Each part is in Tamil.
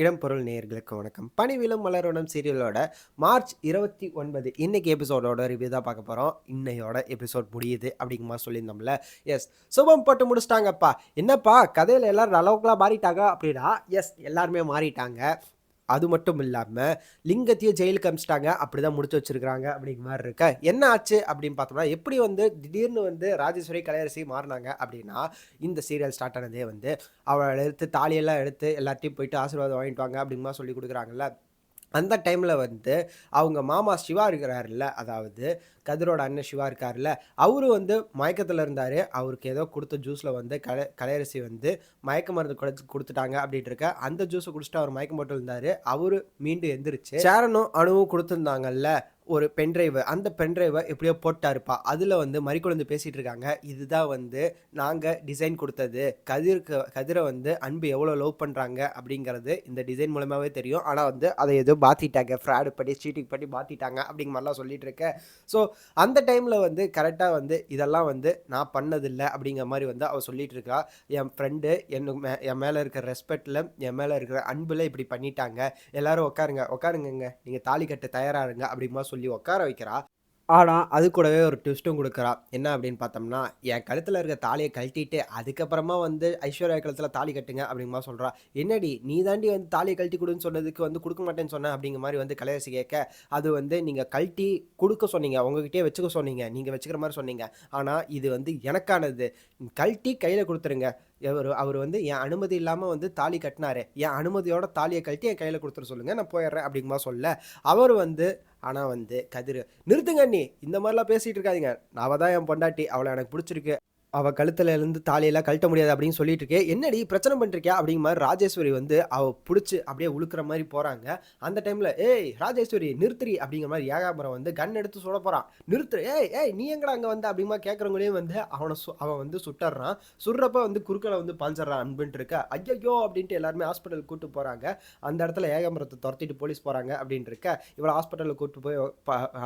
இடம்பொருள் நேயர்களுக்கு வணக்கம். பணிவிலும் மலருடன் சீரியலோட மார்ச் இருபத்தி ஒன்பது இன்னைக்கு எபிசோடோட ரிவ்யூ தான் பார்க்க போகிறோம் இன்னையோட எபிசோட் முடியுது அப்படிங்கிற சொல்லியிருந்தோம்ல. எஸ் சுபம் போட்டு முடிச்சிட்டாங்கப்பா. என்னப்பா கதையில் எல்லாரும் அளவுக்குலாம் மாறிட்டாங்க அப்படின்னா எஸ் எல்லாருமே மாறிட்டாங்க. அது மட்டும் இல்லாமல் லிங்கத்தையும் ஜெயிலுக்கு அமிச்சிட்டாங்க அப்படி தான் முடிச்சு வச்சிருக்காங்க அப்படிங்கிற மாதிரி இருக்க. என்ன ஆச்சு அப்படின்னு பார்த்தோம்னா எப்படி வந்து திடீர்னு வந்து ராஜேஸ்வரி கலையரசி மாறினாங்க அப்படின்னா இந்த சீரியல் ஸ்டார்ட் ஆனதே வந்து அவளை எடுத்து தாலியெல்லாம் எடுத்து எல்லாத்தையும் போயிட்டு ஆசீர்வாதம் வாங்கிட்டு வாங்க அப்படிங்கிற சொல்லி கொடுக்குறாங்கல்ல. அந்த டைமில் வந்து அவங்க மாமா சிவா இருக்கிறாருல்ல அதாவது கதிரோட அண்ணன் சிவா இருக்கார்ல அவரு வந்து மயக்கத்தில் இருந்தார். அவருக்கு ஏதோ கொடுத்த ஜூஸில் வந்து கலை கலையரசி வந்து மயக்க மருந்து கொடுத்து கொடுத்துட்டாங்க அப்படின்ட்டு இருக்க. அந்த ஜூஸை குடிச்சிட்டு அவர் மயக்கம் போட்டு இருந்தார். அவரு மீண்டும் எந்திரிச்சு சேரனும் அணுவும் கொடுத்துருந்தாங்கல்ல ஒரு பென்ட்ரைவை அந்த பென்ட்ரைவை எப்படியோ போட்டாருப்பா. அதில் வந்து மறிக்குழந்து பேசிகிட்டு இருக்காங்க இதுதான் வந்து நாங்கள் டிசைன் கொடுத்தது. கதிருக்கு கதிரை வந்து அன்பு எவ்வளோ லவ் பண்ணுறாங்க அப்படிங்கிறது இந்த டிசைன் மூலமாகவே தெரியும். ஆனால் வந்து அதை ஏதோ பாத்திட்டாங்க ஃப்ராடு பண்ணி சீட்டிங் பண்ணி பாத்திட்டாங்க அப்படிங்கிற மாதிரிலாம் சொல்லிட்டு இருக்கேன் ஸோ அந்த டைமில் வந்து கரெக்டாக வந்து இதெல்லாம் வந்து நான் பண்ணதில்லை அப்படிங்கிற மாதிரி வந்து அவள் சொல்லிட்டு இருக்கா என் ஃப்ரெண்டு என்ன மே என் மேலே இருக்கிற ரெஸ்பெக்டில் என் மேலே இருக்கிற அன்பில் இப்படி பண்ணிட்டாங்க. எல்லோரும் உட்காருங்க உட்காருங்கங்க நீங்கள் தாலி கட்ட தயாராருங்க அப்படிமா சொல்லி சொல்லி உட்கார வைக்கிறா. ஆனால் அது கூடவே ஒரு ட்விஸ்ட்டும் கொடுக்குறா. என்ன அப்படின்னு பார்த்தோம்னா என் கழுத்தில் இருக்க தாலியை கழட்டிட்டு அதுக்கப்புறமா வந்து ஐஸ்வர்யா கழுத்தில் தாலி கட்டுங்க அப்படிங்கமா சொல்கிறா என்னடி நீ தாண்டி வந்து தாலியை கழட்டி கொடுன்னு சொன்னதுக்கு வந்து கொடுக்க மாட்டேன்னு சொன்னேன் அப்படிங்கிற மாதிரி வந்து கலையரசி கேட்க அது வந்து நீங்கள் கழட்டி கொடுக்க சொன்னீங்க. உங்ககிட்டயே வச்சுக்க சொன்னீங்க. நீங்கள் வச்சுக்கிற மாதிரி சொன்னீங்க. ஆனால் இது வந்து எனக்கானது. கழட்டி கையில் கொடுத்துருங்க. அவர் அவர் வந்து என் அனுமதி இல்லாமல் வந்து தாலி கட்டினாரு. என் அனுமதியோட தாலியை கழட்டி என் கையில் கொடுத்துட சொல்லுங்கள் நான் போயிடுறேன் அப்படிங்கமா சொல்ல. அவர் வந்து ஆனால் வந்து கதிர் நிறுத்துங்க நீ இந்த மாதிரிலாம் பேசிகிட்டு இருக்காதீங்க. அவள் தான் என் பொண்டாட்டி. அவளை எனக்கு பிடிச்சிருக்கு. அவள் கழுத்துல இருந்து தாலியெல்லாம் கழட்ட முடியாது அப்படின்னு சொல்லிட்டு இருக்கே என்னடி பிரச்சனை பண்ணிருக்கியா அப்படிங்கிற மாதிரி ராஜேஸ்வரி வந்து அவள் பிடிச்சி அப்படியே உழுக்கிற மாதிரி போகிறாங்க அந்த டைமில் ஏய் ராஜேஸ்வரி நிறுத்துறி அப்படிங்கிற மாதிரி ஏகாபுரம் வந்து கன் எடுத்து சுட போகிறான் நிறுத்துரு ஏய் ஏய் நீ எங்கடா அங்கே வந்து? அப்படிமா கேட்குறவங்களையும் வந்து அவனை சு அவன் வந்து சுட்டுறான் சுடுறப்ப வந்து குறுக்களை வந்து பாஞ்சிட்றான் அன்புன்ட்டு இருக்க ஐயோ அப்படின்ட்டு எல்லாருமே ஹாஸ்பிட்டலுக்கு கூப்பிட்டு போகிறாங்க அந்த இடத்துல ஏகாம்பரத்தை துரத்திட்டு போலீஸ் போகிறாங்க அப்படின்ட்டு இருக்க இவளை ஹாஸ்பிட்டலுக்கு கூப்பிட்டு போய்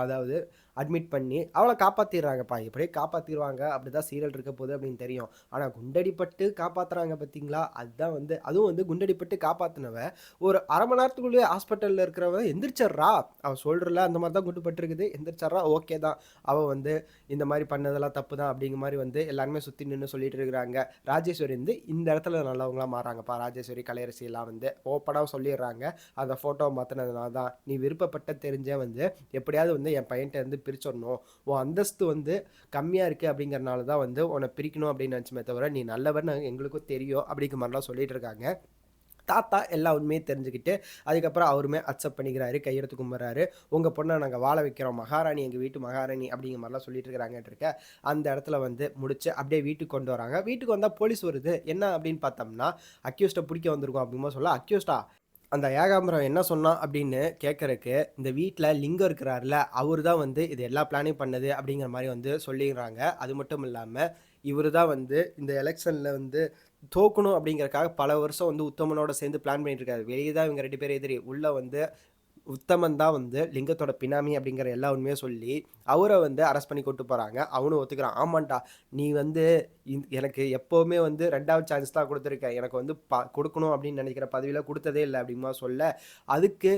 அதாவது அட்மிட் பண்ணி அவளை காப்பாற்றிடுறாங்கப்பா எப்படியே காப்பாற்றிடுவாங்க அப்படி தான் சீரியல் இருக்க போகுது அப்படின்னு தெரியும். ஆனால் குண்டடிப்பட்டு காப்பாற்றுறாங்க பார்த்தீங்களா? அதுதான் வந்து அதுவும் வந்து குண்டடிப்பட்டு காப்பாற்றினவ ஒரு அரை மணி நேரத்துக்குள்ளேயே ஹாஸ்பிட்டலில் இருக்கிறவ எந்திரிச்சிட்றா. அவள் சொல்கிறல அந்த மாதிரி தான் குண்டுபட்டுருக்குது. எந்திரிச்சிட்றா ஓகே தான். அவள் வந்து இந்த மாதிரி பண்ணதெல்லாம் தப்பு தான் அப்படிங்கிற மாதிரி வந்து எல்லாருமே சுற்றி நின்று சொல்லிட்டு இருக்கிறாங்க. ராஜேஸ்வரி வந்து இந்த இடத்துல நல்லவங்களாம் மாறாங்கப்பா. ராஜேஸ்வரி கலையரசியெல்லாம் வந்து ஓப்பனாக சொல்லிடுறாங்க. அந்த ஃபோட்டோவை மாற்றினதுனால தான் நீ விருப்பப்பட்ட தெரிஞ்ச வந்து எப்படியாவது வந்து என் பையன்கிட்ட இருந்து பிரிச்சிடணும் உன் அந்தஸ்து வந்து கம்மியாக இருக்குது அப்படிங்கிறனால தான் வந்து உன்னை பிரிக்கணும் அப்படின்னு நினச்சுமே தவிர நீ நல்லவன் எங்களுக்கும் தெரியும் அப்படிங்கிற மாதிரிலாம் சொல்லிட்டு இருக்காங்க. தாத்தா எல்லா உண்மையும் தெரிஞ்சுக்கிட்டு அதுக்கப்புறம் அவருமே அக்செப்ட் பண்ணிக்கிறாரு கையெடுத்து கும்பிட்றாரு உங்கள் பொண்ணை நாங்கள் வாழ வைக்கிறோம். மகாராணி எங்கள் வீட்டு மகாராணி அப்படிங்கிற மாதிரிலாம் சொல்லிட்டு இருக்கிறாங்கன்ட்டு இருக்க அந்த இடத்துல வந்து முடிச்சு அப்படியே வீட்டுக்கு கொண்டு வராங்க. வீட்டுக்கு வந்தால் போலீஸ் வருது. என்ன அப்படின்னு பார்த்தோம்னா அக்யூஸ்ட்டை பிடிக்க வந்திருக்கோம் அப்படிமா சொல்ல அக்யூஸ்டா அந்த ஏகாம்பரம் என்ன சொன்னான் அப்படின்னு கேட்கறக்கு இந்த வீட்டில் லிங்கம் இருக்கிறாருல அவர் தான் வந்து இது எல்லா பிளானையும் பண்ணது அப்படிங்கிற மாதிரி வந்து சொல்லிடுறாங்க. அது மட்டும் இல்லாமல் இவர் தான் வந்து இந்த எலெக்ஷனில் வந்து தோக்கணும் அப்படிங்கிறக்காக பல வருஷம் வந்து உத்தமனோட சேர்ந்து பிளான் பண்ணிட்டு இருக்காரு. வெளியே தான் இவங்க ரெண்டு பேரும் எதிரி. உள்ள வந்து உத்தமன் தான் வந்து லிங்கத்தோட பினாமி அப்படிங்கிற எல்லா உண்மையும் சொல்லி அவரை வந்து அரெஸ்ட் பண்ணி கொண்டு போகிறாங்க அவனும் ஒத்துக்கிறான். ஆமாண்டா நீ வந்து எனக்கு எப்போவுமே வந்து ரெண்டாவது சான்ஸ் தான் கொடுத்துருக்க. எனக்கு வந்து ப கொடுக்கணும் அப்படின்னு நினைக்கிற பதவியில் கொடுத்ததே இல்லை அப்படிமா சொல்ல. அதுக்கு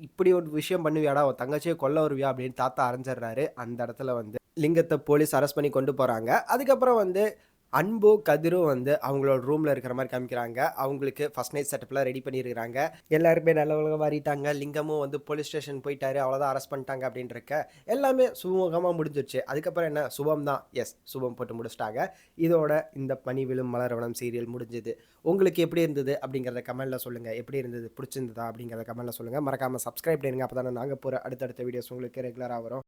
இப்படி ஒரு விஷயம் பண்ணுவியாடா உன் தங்கச்சியை கொல்ல வருவியா அப்படின்னு தாத்தா அரைஞ்சிடுறாரு. அந்த இடத்துல வந்து லிங்கத்தை போலீஸ் அரெஸ்ட் பண்ணி கொண்டு போகிறாங்க அதுக்கப்புறம் வந்து அன்போ கதிரும் வந்து அவங்களோட ரூமில் இருக்கிற மாதிரி காமிக்கிறாங்க. அவங்களுக்கு ஃபஸ்ட் நைட் செட்டப்லாம் ரெடி பண்ணியிருக்கிறாங்க. எல்லாருமே உலக மாறிட்டாங்க. லிங்கமும் வந்து போலீஸ் ஸ்டேஷன் போயிட்டாரு. அவ்வளோதான் அரெஸ்ட் பண்ணிட்டாங்க அப்படின்னு இருக்க எல்லாமே சுமூகமாக முடிஞ்சிருச்சு. அதுக்கப்புறம் என்ன? சுபம் தான். எஸ் சுபம் போட்டு முடிச்சிட்டாங்க. இதோட இந்த பனி விழும் மலரவனம் சீரியல் முடிஞ்சது. உங்களுக்கு எப்படி இருந்தது அப்படிங்கிறத கமெண்ட்டில் சொல்லுங்கள் எப்படி இருந்தது? பிடிச்சிருந்ததா அப்படிங்கிறத கமெண்ட்டில் சொல்லுங்கள் மறக்காமல் சப்ஸ்கிரைப் பண்ணுங்க அப்போ தானே நாங்கள் போகிற அடுத்தடுத்த வீடியோஸ் உங்களுக்கு ரெகுலராக வரும்.